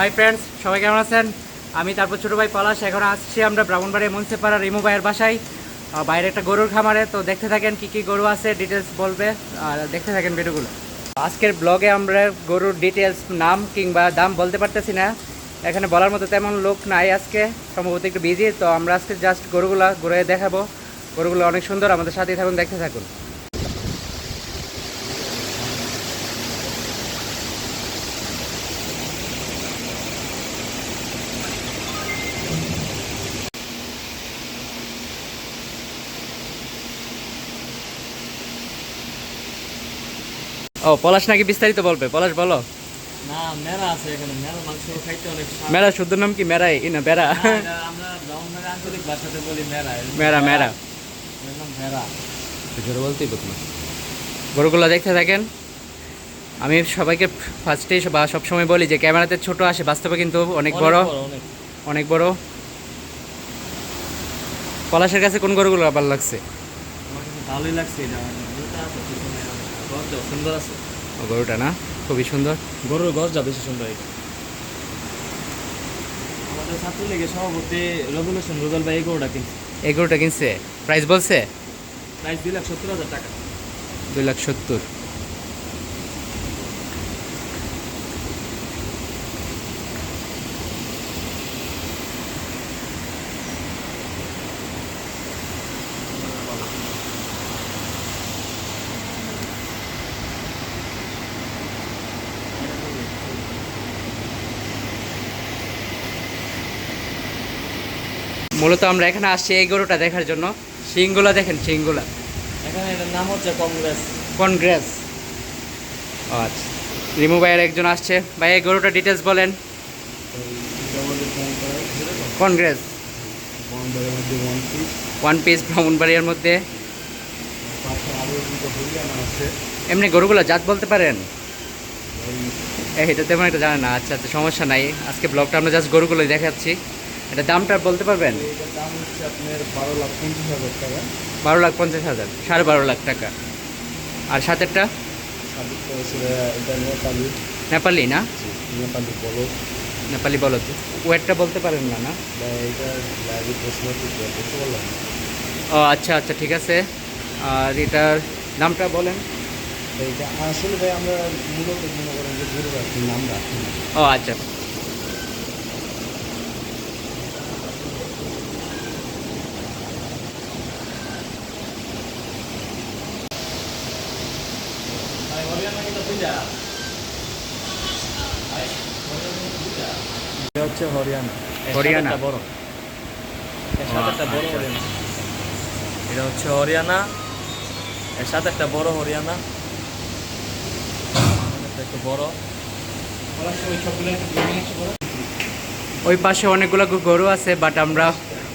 Hi friends সবাই কেমন আছেন? আমি তারপর ছোটো ভাই পলাশ। এখন আসছি আমরা ব্রাহ্মণবাড়ি মুন্সিপাড়া রিমু ভাইয়ের বাসায়। বাইরে একটা গরুর খামারে। তো দেখতে থাকেন কি কি গরু আছে ডিটেলস বলবে। আর দেখতে থাকেন ভিডিওগুলো। আজকের ব্লগে আমরা গরুর ডিটেলস নাম কিংবা দাম বলতে পারতেছি না। এখানে বলার মতো তেমন লোক নাই আজকে। সম্ভবত একটু বিজি তো আমরা আজকে জাস্ট গরুগুলা ঘুরে দেখাবো। গরুগুলো অনেক সুন্দর। আমাদের সাথেই থাকুন, দেখতে থাকুন। ও পলাশ নাকি বিস্তারিত বলবে? পলাশ বলো। না মেরা আছে এখানে। মেরা মাংস খাইতে অনেক মেরা শুদ্ধ নাম কি? মেরাই? ই না বেড়া। আমরা ব্রাহ্মণের আঞ্চলিক ভাষাতে বলি মেরা মেরা। মেরা। মেরা জোরে বলতেই প্রথমে গরুগুলো দেখতে থাকেন। আমি সবাইকে ফার্স্টে বা সবসময় বলি যে ক্যামেরাতে ছোট আসে বাস্তবে কিন্তু অনেক বড়। অনেক। অনেক বড়। পলাশের কাছে কোন গরুগুলো ভালো লাগছে? ভালোই লাগছে এটা দুটা আছে পিছনে গছটা সুন্দর আছে। গরুটা না? খুবই সুন্দর। গরুর গছটা বেশি সুন্দর এটা। আমাদের ছাত্রলীগের সভাপতি রবিউল হোসেন রুবেল ভাই এই গরুটা কিনছে। এই গরুটা কিনছে? প্রাইস বলছে? প্রাইস দুই লাখ সত্তর হাজার টাকা। দুই লাখ সত্তর। মূলত আমরা এখানে আসছি এই গরুটা দেখার জন্য। শিংগুলা দেখেন শিংগুলা। এখানে এটার নাম হচ্ছে কংগ্রেস। কনগ্রেস আচ্ছা। রিমু ভাইয়ের একজন আসছে। ভাই এই গরুটা ডিটেলস বলেন। মধ্যে ওয়ান পিস ভ্রমণবাড়িয়ার মধ্যে। এমনি গরুগুলো জাত বলতে পারেন? এটা তেমন একটা জানে না। আচ্ছা আচ্ছা সমস্যা নাই। আজকে ব্লগটা আমরা জাস্ট গরুগুলোই দেখাচ্ছি। এটা দামটা বলতে পারবেন? এটার দাম হচ্ছে আপনার বারো লাখ পঞ্চাশ হাজার টাকা। বারো লাখ পঞ্চাশ হাজার সাড়ে বারো লাখ টাকা। আর সাতেরটা? হচ্ছে এটা নেপালি। নেপালি না? নেপালি বলো। নেপালি বলো তো। ওয়েটটা বলতে পারেন না না? এটা লাইভে বলতে পারলাম। ও আচ্ছা আচ্ছা ঠিক আছে। আর এটার দামটা বলেন। আসলে ভাই আমরা মূলত মনে করেন যে রাখি নাম রাখি ও আচ্ছা। হচ্ছে হরিয়ানা। হরিয়ানা? বড়। একটা বড় আচ্ছা। হরিয়ানা। এটা হচ্ছে হরিয়ানা। এর সাথে একটা বড় হরিয়ানা। একটু বড়। ওই পাশে অনেকগুলো গরু আছে বাট আমরা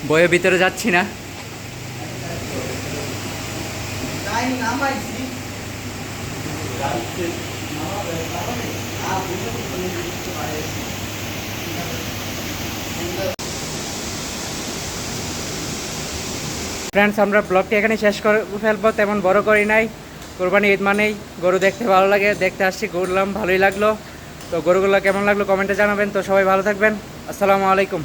বইয়ের ভিতরে যাচ্ছি না। ফ্রেন্ডস আমরা ব্লগটি এখানে শেষ করে ফেলব, তেমন বড় করি নাই। কোরবানি ঈদ মানেই গরু দেখতে ভালো লাগে, দেখতে আসছি, ঘুরলাম, ভালোই লাগল। তো গরুগুলো কেমন লাগল কমেন্টে জানাবেন। তো সবাই ভালো থাকবেন। আসসালামু আলাইকুম।